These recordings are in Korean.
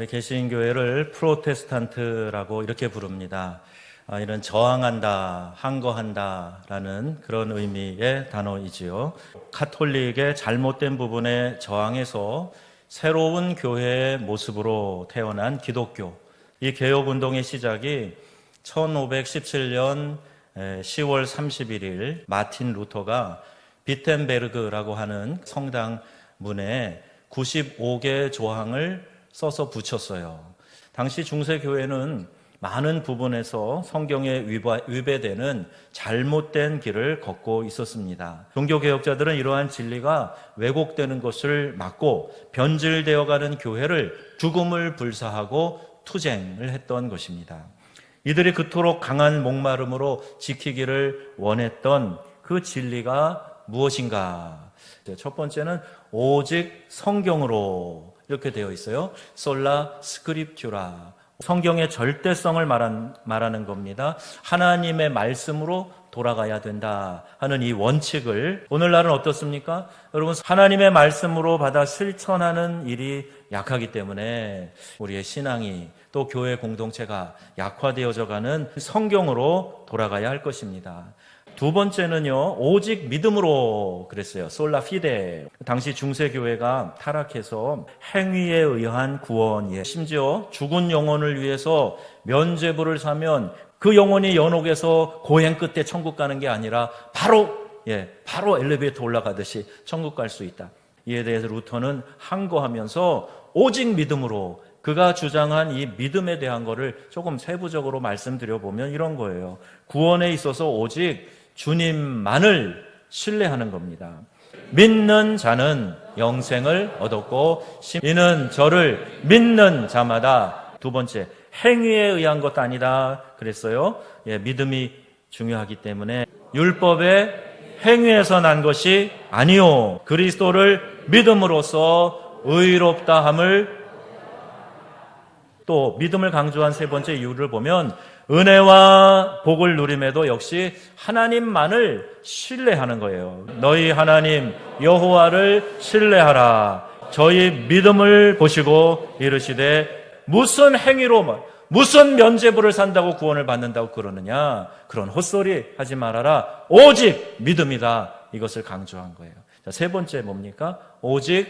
우리 개신교회를 프로테스탄트라고 이렇게 부릅니다. 아, 이런 저항한다, 항거한다라는 그런 의미의 단어이지요. 카톨릭의 잘못된 부분에 저항해서 새로운 교회의 모습으로 태어난 기독교. 이 개혁 운동의 시작이 1517년 10월 31일 마틴 루터가 비텐베르그라고 하는 성당 문에 95개 조항을 써서 붙였어요. 당시 중세교회는 많은 부분에서 성경에 위배되는 잘못된 길을 걷고 있었습니다. 종교개혁자들은 이러한 진리가 왜곡되는 것을 막고 변질되어 가는 교회를 죽음을 불사하고 투쟁을 했던 것입니다. 이들이 그토록 강한 목마름으로 지키기를 원했던 그 진리가 무엇인가? 첫 번째는 오직 성경으로 이렇게 되어 있어요. 솔라 스크립튜라. 성경의 절대성을 말한, 말하는 겁니다. 하나님의 말씀으로 돌아가야 된다 하는 이 원칙을 오늘날은 어떻습니까? 여러분 하나님의 말씀으로 받아 실천하는 일이 약하기 때문에 우리의 신앙이 또 교회 공동체가 약화되어져 가는 성경으로 돌아가야 할 것입니다. 두 번째는요, 오직 믿음으로 그랬어요. 솔라 피데. 당시 중세교회가 타락해서 행위에 의한 구원이에요. 심지어 죽은 영혼을 위해서 면죄부를 사면 그 영혼이 연옥에서 고행 끝에 천국 가는 게 아니라 바로, 예, 바로 엘리베이터 올라가듯이 천국 갈 수 있다. 이에 대해서 루터는 항거하면서 오직 믿음으로 그가 주장한 이 믿음에 대한 거를 조금 세부적으로 말씀드려 보면 이런 거예요. 구원에 있어서 오직 주님만을 신뢰하는 겁니다. 믿는 자는 영생을 얻었고 이는 저를 믿는 자마다 두 번째 행위에 의한 것 아니다 그랬어요. 예, 믿음이 중요하기 때문에 율법의 행위에서 난 것이 아니요 그리스도를 믿음으로써 의롭다 함을 또 믿음을 강조한 세 번째 이유를 보면 은혜와 복을 누림에도 역시 하나님만을 신뢰하는 거예요. 너희 하나님 여호와를 신뢰하라. 저희 믿음을 보시고 이르시되 무슨 행위로 무슨 면죄부를 산다고 구원을 받는다고 그러느냐? 그런 헛소리 하지 말아라. 오직 믿음이다. 이것을 강조한 거예요. 자, 세 번째 뭡니까? 오직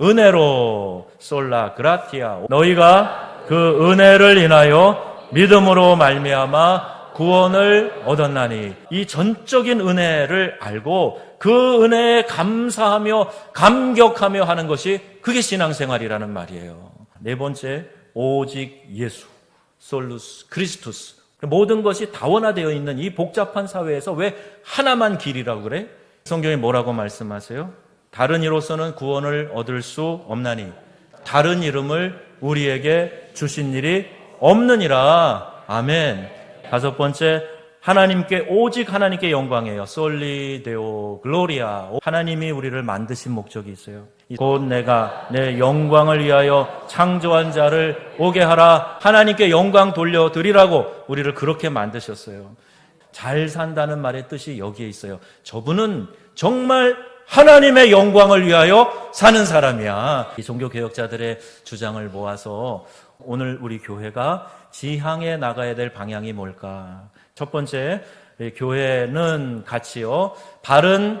은혜로 솔라 그라티아. 너희가 그 은혜를 인하여 믿음으로 말미암아 구원을 얻었나니 이 전적인 은혜를 알고 그 은혜에 감사하며 감격하며 하는 것이 그게 신앙생활이라는 말이에요. 네 번째 오직 예수 솔루스 크리스투스 모든 것이 다원화되어 있는 이 복잡한 사회에서 왜 하나만 길이라고 그래? 성경이 뭐라고 말씀하세요? 다른 이로서는 구원을 얻을 수 없나니 다른 이름을 우리에게 주신 일이 없느니라. 아멘. 다섯 번째, 하나님께 오직 하나님께 영광이에요. 솔리 데오 글로리아. 하나님이 우리를 만드신 목적이 있어요. 곧 내가 내 영광을 위하여 창조한 자를 오게 하라. 하나님께 영광 돌려드리라고 우리를 그렇게 만드셨어요. 잘 산다는 말의 뜻이 여기에 있어요. 저분은 정말 하나님의 영광을 위하여 사는 사람이야. 이 종교 개혁자들의 주장을 모아서 오늘 우리 교회가 지향해 나가야 될 방향이 뭘까? 첫 번째, 교회는 같이요. 바른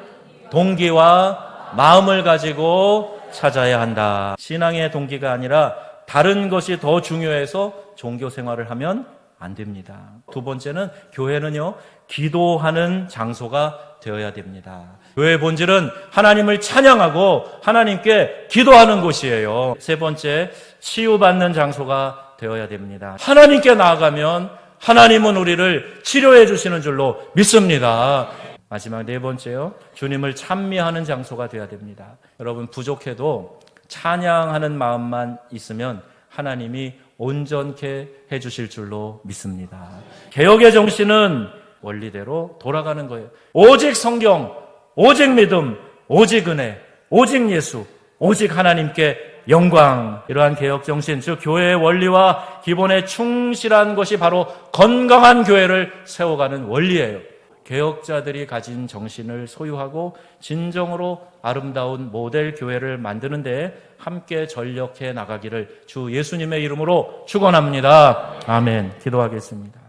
동기와 마음을 가지고 찾아야 한다. 신앙의 동기가 아니라 다른 것이 더 중요해서 종교 생활을 하면 안 됩니다. 두 번째는 교회는요, 기도하는 장소가 되어야 됩니다. 교회의 본질은 하나님을 찬양하고 하나님께 기도하는 곳이에요. 세 번째, 치유받는 장소가 되어야 됩니다. 하나님께 나아가면 하나님은 우리를 치료해 주시는 줄로 믿습니다. 마지막 네 번째요. 주님을 찬미하는 장소가 되어야 됩니다. 여러분 부족해도 찬양하는 마음만 있으면 하나님이 온전케 해 주실 줄로 믿습니다. 개혁의 정신은 원리대로 돌아가는 거예요. 오직 성경, 오직 믿음, 오직 은혜, 오직 예수, 오직 하나님께 영광, 이러한 개혁 정신, 즉 교회의 원리와 기본에 충실한 것이 바로 건강한 교회를 세워가는 원리예요. 개혁자들이 가진 정신을 소유하고 진정으로 아름다운 모델 교회를 만드는 데 함께 전력해 나가기를 주 예수님의 이름으로 축원합니다. 아멘. 기도하겠습니다.